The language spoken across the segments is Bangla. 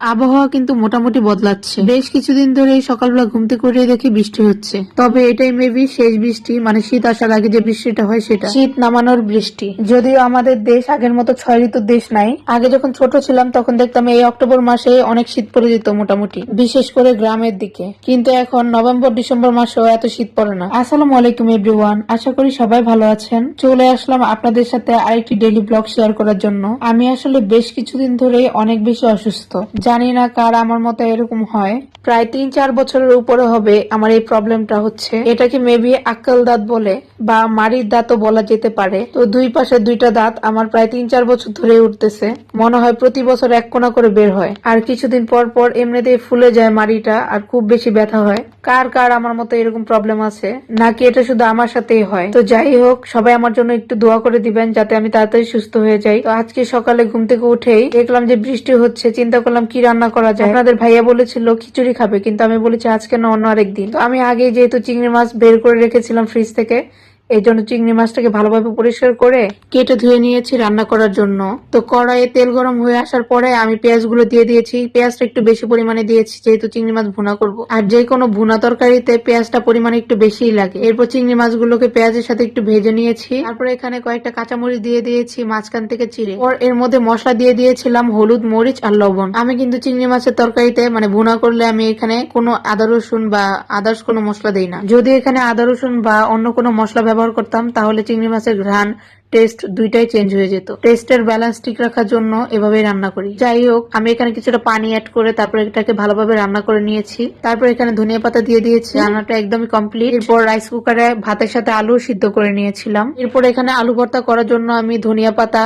আবহাওয়া কিন্তু মোটামুটি বদলাচ্ছে। বেশ কিছুদিন ধরে সকালবেলা ঘুম থেকে উঠে দেখি বৃষ্টি হচ্ছে। তবে এটাই মেবি শেষ বৃষ্টি মানে শীত আসার আগে যে বৃষ্টিটা হয় সেটা। শীত নামানোর বৃষ্টি। যদিও আমাদের দেশ আগের মতো ছয় ঋতুর দেশ নাই। আগে যখন ছোট ছিলাম তখন দেখতাম এই অক্টোবর মাসে অনেক শীত পড়ে যেত মোটামুটি। বিশেষ করে গ্রামের দিকে। কিন্তু এখন নভেম্বর ডিসেম্বর মাসেও এত শীত পড়ে না। আসসালামু আলাইকুম এভরিওয়ান আশা করি সবাই ভালো আছেন। চলে আসলাম আপনাদের সাথে আরেকটি ডেইলি ব্লগ শেয়ার করার জন্য। আমি আসলে বেশ কিছুদিন ধরে অনেক বেশি অসুস্থ। জানি না কার আমার মতো এরকম হয়। প্রায় তিন চার বছরের উপরে হবে আমার এই প্রবলেমটা হচ্ছে। এটাকে মেবি আক্কাল দাঁত বলে বা মারির দাঁতও বলা যেতে পারে। তো দুই পাশে দুইটা দাঁত আমার প্রায় তিন চার বছর ধরে উঠতেছে। মনে হয় প্রতি বছর এক কোনা করে বের হয়। আর কিছুদিন পর পর এমনিতেই ফুলে যায় মাড়িটা আর খুব বেশি ব্যথা হয়। কার কার আমার মতো এরকম প্রবলেম আছে? নাকি এটা শুধু আমার সাথেই হয়? তো যাই হোক, সবাই আমার জন্য একটু দোয়া করে দিবেন যাতে আমি তাড়াতাড়ি সুস্থ হয়ে যাই। তো আজকে সকালে ঘুম থেকে উঠেই দেখলাম যে বৃষ্টি হচ্ছে, চিন্তা করলাম কি রান্না করা যায়। আপনাদের ভাইয়া বলেছিল খিচুড়ি খাবে, কিন্তু আমি বলেছি আজকে না, অন্য আরেক দিন তো আমি আগে যেহেতু চিংড়ি মাছ বের করে রেখেছিলাম ফ্রিজ থেকে এই জন্য চিংড়ি মাছটাকে ভালোভাবে পরিষ্কার করে কেটে ধুয়ে নিয়েছি রান্না করার জন্য। তো কড়াইয়ে তেল গরম হয়ে আসার পরে আমি পেঁয়াজগুলো দিয়ে দিয়েছি। পেঁয়াজটা একটু বেশি পরিমাণে দিয়েছি, যেহেতু চিংড়ি মাছ ভুনা করব। আর যে কোনো ভুনা তরকারিতে পেঁয়াজটা পরিমাণে একটু বেশিই লাগে। এরপর চিংড়ি মাছগুলোকে পেঁয়াজের সাথে একটু ভেজে নিয়েছি। তারপরে এখানে কয়েকটা কাঁচামরিচ দিয়ে দিয়েছি, মাঝখান থেকে চিড়ে। ওর এর মধ্যে মশলা দিয়ে দিয়েছিলাম হলুদ, মরিচ আর লবণ। আমি কিন্তু চিংড়ি মাছের তরকারিতে মানে ভুনা করলে আমি এখানে কোনো আদা রসুন বা আদার্স কোনো মশলা দেই না। যদি এখানে আদা রসুন বা অন্য কোনো মশলা ব্যবহার করতাম, তাহলে চিংড়ি মাছের ঘ্রাণ টেস্ট দুইটাই চেঞ্জ হয়ে যেত। টেস্টের ব্যালেন্স ঠিক রাখার জন্য এভাবে রান্না করি। যাই হোক, আমি এখানে কিছুটা পানি অ্যাড করে তারপরে এটাকে ভালোভাবে রান্না করে নিয়েছি। তারপর এখানে ধনিয়া পাতা দিয়ে দিয়েছি। রান্নাটা একদমই কমপ্লিট এরপর রাইস কুকারে ভাতের সাথে আলু সিদ্ধ করে নিয়েছিলাম। এরপর এখানে আলু ভর্তা করার জন্য আমি ধনিয়া পাতা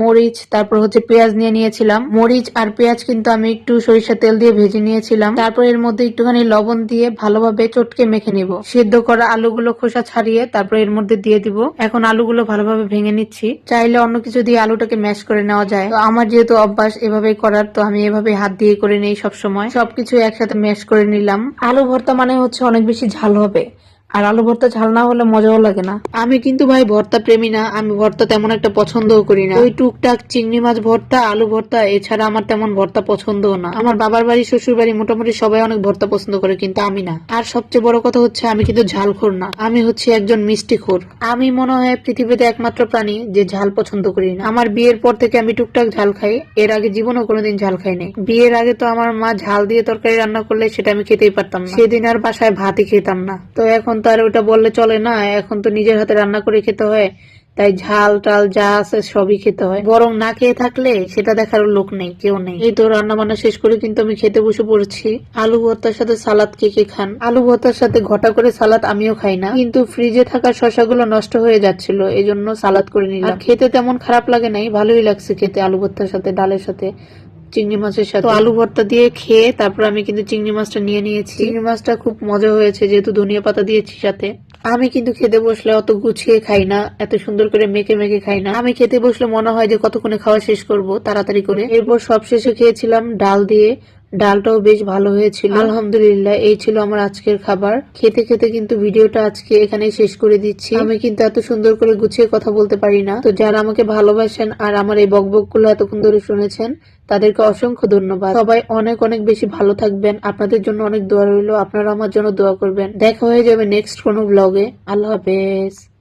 মরিচ, তারপর হচ্ছে পেঁয়াজ নিয়ে নিয়েছিলাম। মরিচ আর পেঁয়াজ কিন্তু আমি একটু সরিষা তেল দিয়ে ভেজে নিয়েছিলাম। তারপর এর মধ্যে একটুখানি লবণ দিয়ে ভালোভাবে চটকে মেখে নিব। সিদ্ধ করা আলুগুলো খোসা ছাড়িয়ে তারপর এর মধ্যে দিয়ে দিব। এখন আলুগুলো ভালোভাবে ভেঙে নিচ্ছি। চাইলে অন্য কিছু দিয়ে আলুটাকে ম্যাশ করে নেওয়া যায়। তো আমার যেহেতু অভ্যাস এভাবে করার, তো আমি এভাবে হাত দিয়ে করে নেই সবসময়। সবকিছু একসাথে ম্যাশ করে নিলাম। আলু ভর্তা মানে হচ্ছে অনেক বেশি ঝাল হবে। আর আলু ভর্তা ঝাল না হলে মজাও লাগে না। আমি কিন্তু ভাই ভর্তা প্রেমী না আমি ভর্তা তেমন একটা পছন্দও করি না। ওই টুকটাক চিংড়ি মাছ ভর্তা আলু ভর্তা এছাড়া আমার তেমন ভর্তা পছন্দও না। আমার বাবার বাড়ি শ্বশুর বাড়ি মোটামুটি সবাই অনেক ভর্তা পছন্দ করে কিন্তু আমি না। আর সবচেয়ে বড় কথা হচ্ছে আমি কিন্তু ঝালখোর না। আমি হচ্ছে একজন মিষ্টিখোর। আমি মনে হয় পৃথিবীতে একমাত্র প্রাণী যে ঝাল পছন্দ করি না। আমার বিয়ের পর থেকে আমি টুকটাক ঝাল খাই এর আগে জীবনেও কোনোদিন ঝাল খাই নাই। বিয়ের আগে তো আমার মা ঝাল দিয়ে তরকারি রান্না করলে সেটা আমি খেতেই পারতাম না। সেদিন আর বাসায় ভাতই খেতাম না। তো এখন তো আর ওটা বললে চলে না, এখন তো নিজের হাতে রান্না করে খেতে হয়, তাই ঝাল টাল যা আছে সবই খেতে হয়। বরং না খেয়ে থাকলে সেটা দেখার লোক নেই, কেউ নেই। এই তো রান্না বান্না শেষ করে কিন্তু আমি খেতে বসে পড়েছি। আলু ভর্তার সাথে সালাদ কে কে খান? আলু ভর্তার সাথে ঘটা করে সালাদ আমিও খাই না, কিন্তু ফ্রিজে থাকা শশাগুলো নষ্ট হয়ে যাচ্ছিল এই জন্য সালাদ করে নিলাম। খেতে তেমন খারাপ লাগে নাই, ভালোই লাগছে খেতে আলু ভর্তার সাথে, ডালের সাথে। চিংড়ি মাছের সাথে। আলু ভর্তা দিয়ে খেয়ে তারপর আমি কিন্তু চিংড়ি মাছটা নিয়ে নিয়েছি। চিংড়ি মাছটা খুব মজা হয়েছে যেহেতু ধনিয়া পাতা দিয়েছি সাথে। আমি কিন্তু খেতে বসলে অত গুছিয়ে খাই না এত সুন্দর করে মেখে মেখে খাই না। আমি খেতে বসলে মনে হয় যে কতক্ষণে খাওয়া শেষ করব তাড়াতাড়ি করে। এরপর সব শেষে খেয়েছিলাম ডাল দিয়ে ডালটাও বেশ ভালো হয়েছিল। আলহামদুলিল্লাহ, এই ছিল আমার আজকের খাবার। খেতে খেতে কিন্তু ভিডিওটা আজকে এখানেই শেষ করে দিচ্ছি। আমি কিন্তু এত সুন্দর করে গুছিয়ে কথা বলতে পারি না। তো যারা আমাকে ভালোবাসেন আর আমার এই বকবকগুলো এতক্ষণ ধরে শুনেছেন, তাদেরকে অসংখ্য ধন্যবাদ। সবাই অনেক অনেক বেশি ভালো থাকবেন। আপনাদের জন্য অনেক দোয়া রইল। আপনারা আমার জন্য দোয়া করবেন। দেখা হয়ে যাবে নেক্সট কোনো ব্লগে আল্লাহ হাফেজ।